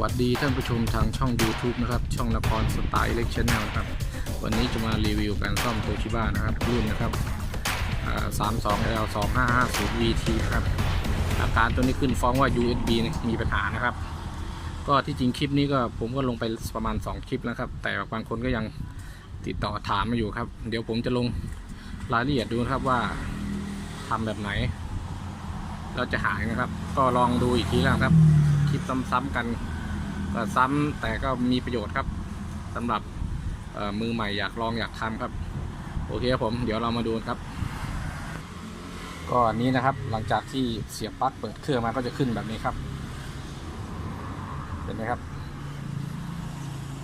วัสดีท่านผู้ชมทางช่อง YouTube นะครับ ช่องนครสไตล์เล็กชแนลครับ วันนี้จะมารีวิวการซ่อมโตชิบ้านะครับ รุ่นนะครับสามสอง L สองห้าห้าศูนย์ VT นะครับ อาการตัวนี้ขึ้นฟ้องว่า USB มีปัญหานะครับ ก็ที่จริงคลิปนี้ก็ผมก็ลงไปประมาณ 2 คลิปแล้วครับ แต่บางคนก็ยังติดต่อถามมาอยู่ครับ เดี๋ยวผมจะลงรายละเอียดดูครับว่าทำแบบไหนเราจะหายนะครับ ก็ลองดูอีกทีแล้วครับ คลิปซ้ำๆกัน ก็ซ้ำแต่ก็มีประโยชน์ครับสำหรับมือใหม่อยากลองอยากทำครับ โอเคครับผมเดี๋ยวเรามาดูครับ ก็อันนี้นะครับหลังจากที่เสียบปลั๊กเปิดเครื่องมาก็จะขึ้นแบบนี้ครับ เห็นไหมครับ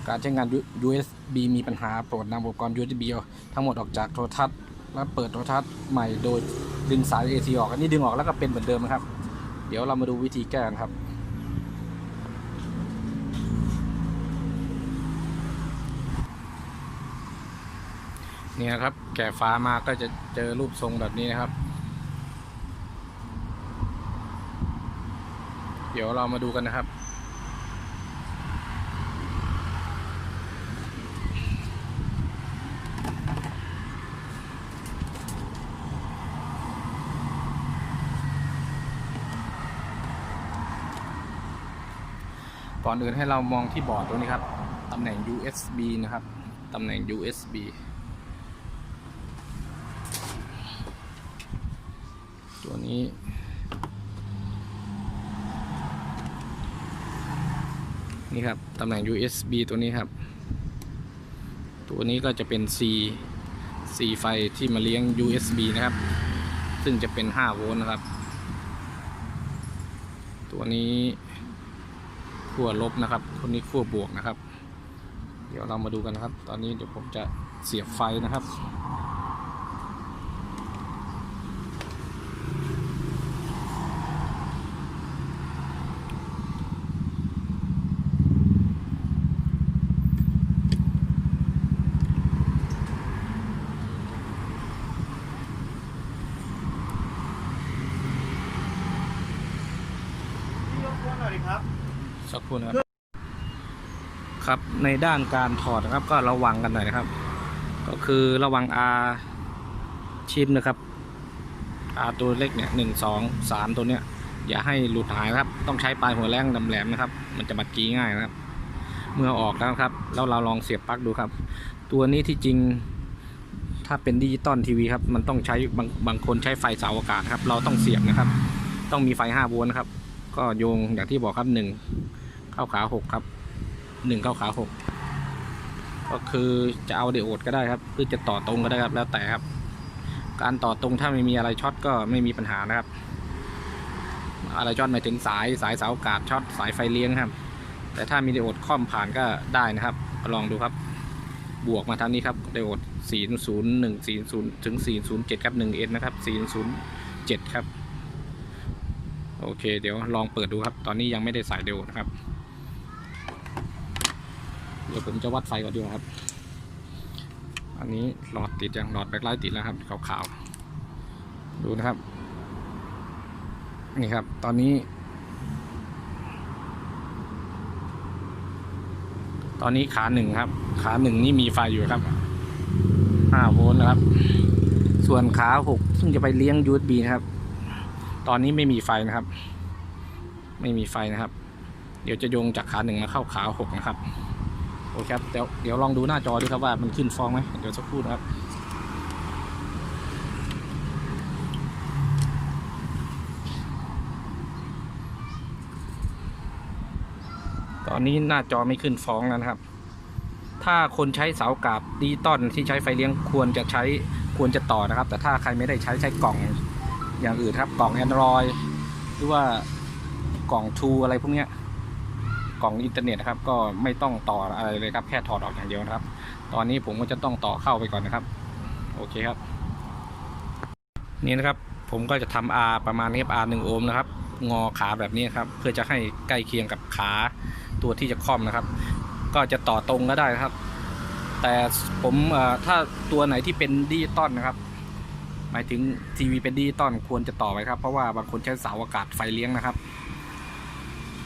การใช้งาน USB มีปัญหาโปรดนำอุปกรณ์ USB ทั้งหมดออกจากโทรทัศน์และเปิดโทรทัศน์ใหม่โดยดึงสาย AC ออกอันนี้ดึงออกแล้วก็เป็นเหมือนเดิมนะครับ เดี๋ยวเรามาดูวิธีแก้กันครับ นี่ยครับ แกะฟ้ามาก็จะเจอรูปทรงแบบนี้นะครับ เดี๋ยวเรามาดูกันนะครับก่อนอื่นให้เรามองที่บอร์ดตรงนี้ครับ ตำแหน่ง USB นะครับ ตำแหน่ง USB ตัวนี้ นี่ครับ ตำแหน่ง USB ตัวนี้ครับ ตัวนี้ก็จะเป็น C C ไฟที่มาเลี้ยง USB นะครับ ซึ่งจะเป็น 5 โวลต์นะครับ ตัวนี้ขั้วลบนะครับตัวนี้ขั้วบวกนะครับ เดี๋ยวเรามาดูกันนะครับ ตอนนี้เดี๋ยวผมจะเสียบไฟนะครับ หน่อยดิครับ สักครู่นะครับ ครับในด้านการถอดนะครับ ก็ระวังกันหน่อยนะครับ ก็คือระวัง R ชิปนะครับ R ตัวเล็กเนี่ยหนึ่งสองสามตัวเนี้ยอย่าให้หลุดหายครับ ต้องใช้ปลายหัวแรงดำแหลมนะครับ มันจะบัดกี้ง่ายนะครับ เมื่อออกแล้วครับ แล้วเราลองเสียบปลั๊กดูครับ ตัวนี้ที่จริงถ้าเป็นดิจิตอลทีวีครับ มันต้องใช้บางบางคนใช้ไฟเสาอากาศครับ เราต้องเสียบนะครับ ต้องมีไฟ5โวลต์ครับ ก็โยงอย่างที่บอกครับหนึ่งเข้าขาหกครับหนึ่งเข้าขาหกก็คือจะเอาเดโอดก็ได้ครับหรือจะต่อตรงก็ได้ครับแล้วแต่ครับ การต่อตรงถ้าไม่มีอะไรช็อตก็ไม่มีปัญหานะครับ อะไรช็อตหมายถึงสายสายเสาอากาศช็อตสายไฟเลี้ยงครับ แต่ถ้ามีเดโอดค่อมผ่านก็ได้นะครับลองดูครับ บวกมาทางนี้ครับเดโอด401 40ถึง407ครับ1 s นะครับ407ครับ โอเค เดี๋ยวลองเปิดดูครับ ตอนนี้ยังไม่ได้สายเดียวนะครับ เดี๋ยวผมจะวัดไฟก่อนดีกว่าครับ อันนี้หลอดติดยังหลอดแบ็คไลท์ติดแล้วครับขาวๆ ดูนะครับ นี่ครับ ตอนนี้ ตอนนี้ขาหนึ่งครับ ขาหนึ่งนี่มีไฟอยู่ครับ5โวลต์นะครับ ส่วนขาหกซึ่งจะไปเลี้ยง USB นะครับ ตอนนี้ไม่มีไฟนะครับ ไม่มีไฟนะครับ เดี๋ยวจะโยงจากขาหนึ่งมาเข้าขาหกนะครับโอเคครับเดี๋ยวเดี๋ยวลองดูหน้าจอดูครับว่ามันขึ้นฟองไหมเดี๋ยวสักครู่นะครับตอนนี้หน้าจอไม่ขึ้นฟองแล้วนะครับ ถ้าคนใช้เสากาบดิจิตอลที่ใช้ไฟเลี้ยงควรจะใช้ควรจะต่อนะครับ แต่ถ้าใครไม่ได้ใช้ใช้กล่อง อย่างอื่นครับกล่อง Android หรือว่ากล่องทูอะไรพวกนี้กล่องอินเทอร์เน็ตนะครับ ก็ไม่ต้องต่ออะไรเลยครับ แค่ถอดออกอย่างเดียวนะครับ ตอนนี้ผมก็จะต้องต่อเข้าไปก่อนนะครับ โอเคครับ นี่นะครับผมก็จะทำ R ประมาณนี้ครับ R 1โอห์มนะครับ งอขาแบบนี้ครับ เพื่อจะให้ใกล้เคียงกับขาตัวที่จะคล่อมนะครับ ก็จะต่อตรงก็ได้ครับ แต่ผมถ้าตัวไหนที่เป็นดิจิตอลนะครับ หมายถึงทีวีเป็นดิจิตอลควรจะต่อไปครับ เพราะว่าบางคนใช้เสาอากาศไฟเลี้ยงนะครับ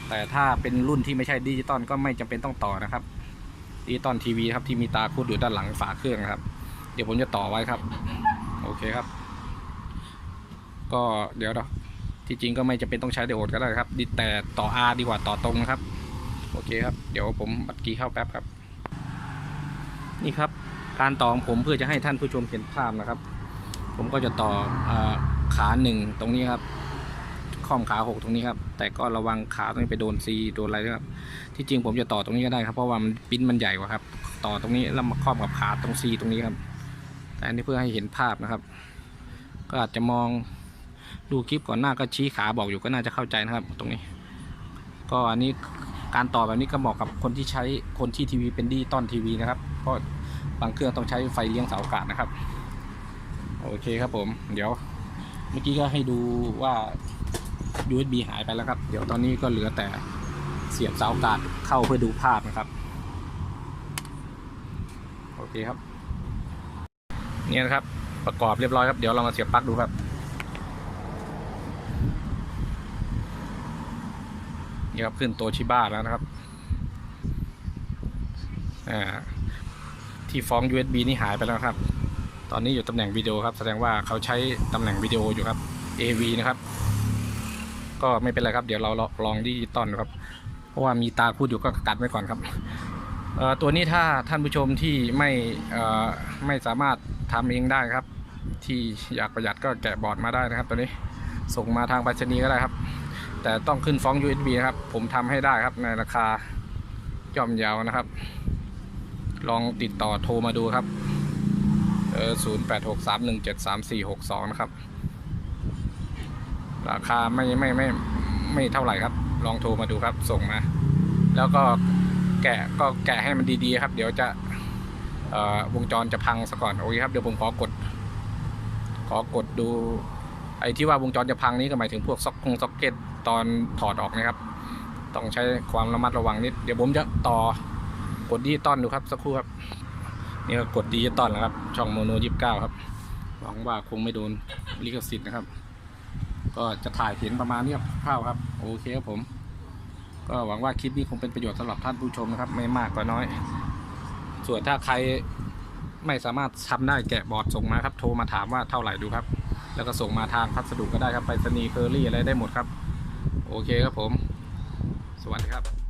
แต่ถ้าเป็นรุ่นที่ไม่ใช่ดิจิตอลก็ไม่จำเป็นต้องต่อนะครับดิจิตอลทีวีครับที่มีตาคูดอยู่ด้านหลังฝาเครื่องครับ เดี๋ยวผมจะต่อไว้ครับ โอเคครับ ก็เดี๋ยวเราที่จริงก็ไม่จำเป็นต้องใช้ไดโอดก็ได้ครับดิแต่ต่อ R ดีกว่าต่อตรงนะครับ โอเคครับ เดี๋ยวผมบัดกีเข้าแป๊บครับ นี่ครับ การต่อของผมเพื่อจะให้ท่านผู้ชมเห็นภาพนะครับ ผมก็จะต่ออขาหนึ่งตรงนี้ครับ ข้อมขาหกตรงนี้ครับ แต่ก็ระวังขาตรงนี้ไปโดนซีโดนอะไรนะครับ ที่จริงผมจะต่อตรงนี้ก็ได้ครับ เพราะว่ามันปิ้นมันใหญ่กว่าครับ ต่อตรงนี้แล้วมาครอบกับขาตรงซีตรงนี้ครับ แต่อันนี้เพื่อให้เห็นภาพนะครับ ก็อาจจะมองดูคลิปก่อนหน้าก็ชี้ขาบอกอยู่ก็น่าจะเข้าใจนะครับ ตรงนี้ ก็อันนี้การต่อแบบนี้ก็เหมาะกับคนที่ใช้คนที่ทีวีเป็นดิจิตอลทีวีนะครับ เพราะบางเครื่องต้องใช้ไฟเลี้ยงเสาอากาศนะครับ โอเคครับผม เดี๋ยว เมื่อกี้ก็ให้ดูว่า USB หายไปแล้วครับ เดี๋ยวตอนนี้ก็เหลือแต่เสียบเสาอากาศเข้าเพื่อดูภาพนะครับ โอเคครับ เนี่ยนะครับ ประกอบเรียบร้อยครับ เดี๋ยวเรามาเสียบปลั๊กดูครับ นี่ครับขึ้นตัวชิบ้าแล้วนะครับ อ่า ที่ฟ้อง USB นี่หายไปแล้วครับ ตอนนี้อยู่ตำแหน่งวิดีโอครับ แสดงว่าเขาใช้ตำแหน่งวิดีโออยู่ครับ AV นะครับ ก็ไม่เป็นไรครับ เดี๋ยวเราลองดิจิตอลครับ เพราะว่ามีตาพูดอยู่ก็กัดไว้ก่อนครับตัวนี้ถ้าท่านผู้ชมที่ไม่ไม่สามารถทำเองได้ครับ ที่อยากประหยัดก็แกะบอร์ดมาได้นะครับ ตัวนี้ส่งมาทางไปรษณีย์ก็ได้ครับ แต่ต้องขึ้นฟ้อง USB นะครับ ผมทำให้ได้ครับในราคาย่อมเยาวนะครับ ลองติดต่อโทรมาดูครับ ออศูนย์แปดหกสามหนึ่งเจ็ดสามสี่หกสองนะครับ ราคาไม่ไม่ไม่ไม่เท่าไหร่ครับ ลองโทรมาดูครับส่งมา แล้วก็แกะก็แกะให้มันดีๆครับ เดี๋ยวจะวงจรจะพังซะก่อนโอเคครับเดี๋ยวผมขอกด ขอกดดูไอ้ที่ว่าวงจรจะพังนี้ก็หมายถึงพวกซ็อกคงซ็อกเก็ตตอนถอดออกนะครับ ต้องใช้ความระมัดระวังนิด เดี๋ยวผมจะต่อกดดิจิตอลดูครับสักครู่ครับ นี่ก็กดดิจิตอลแล้วครับ ช่องโมโนยี่สิบเก้าครับหวังว่าคงไม่โดนลิขสิทธิ์นะครับ ก็จะถ่ายเห็นประมาณนี้ครับคร่าวครับโอเคครับผม ก็หวังว่าคลิปนี้คงเป็นประโยชน์สำหรับท่านผู้ชมนะครับ ไม่มากก็น้อย ส่วนถ้าใครไม่สามารถทำได้แกะบอร์ดส่งมาครับ โทรมาถามว่าเท่าไหร่ดูครับ แล้วก็ส่งมาทางพัสดุก็ได้ครับไปรษณีย์เคอรี่อะไรได้หมดครับ โอเคครับผม สวัสดีครับ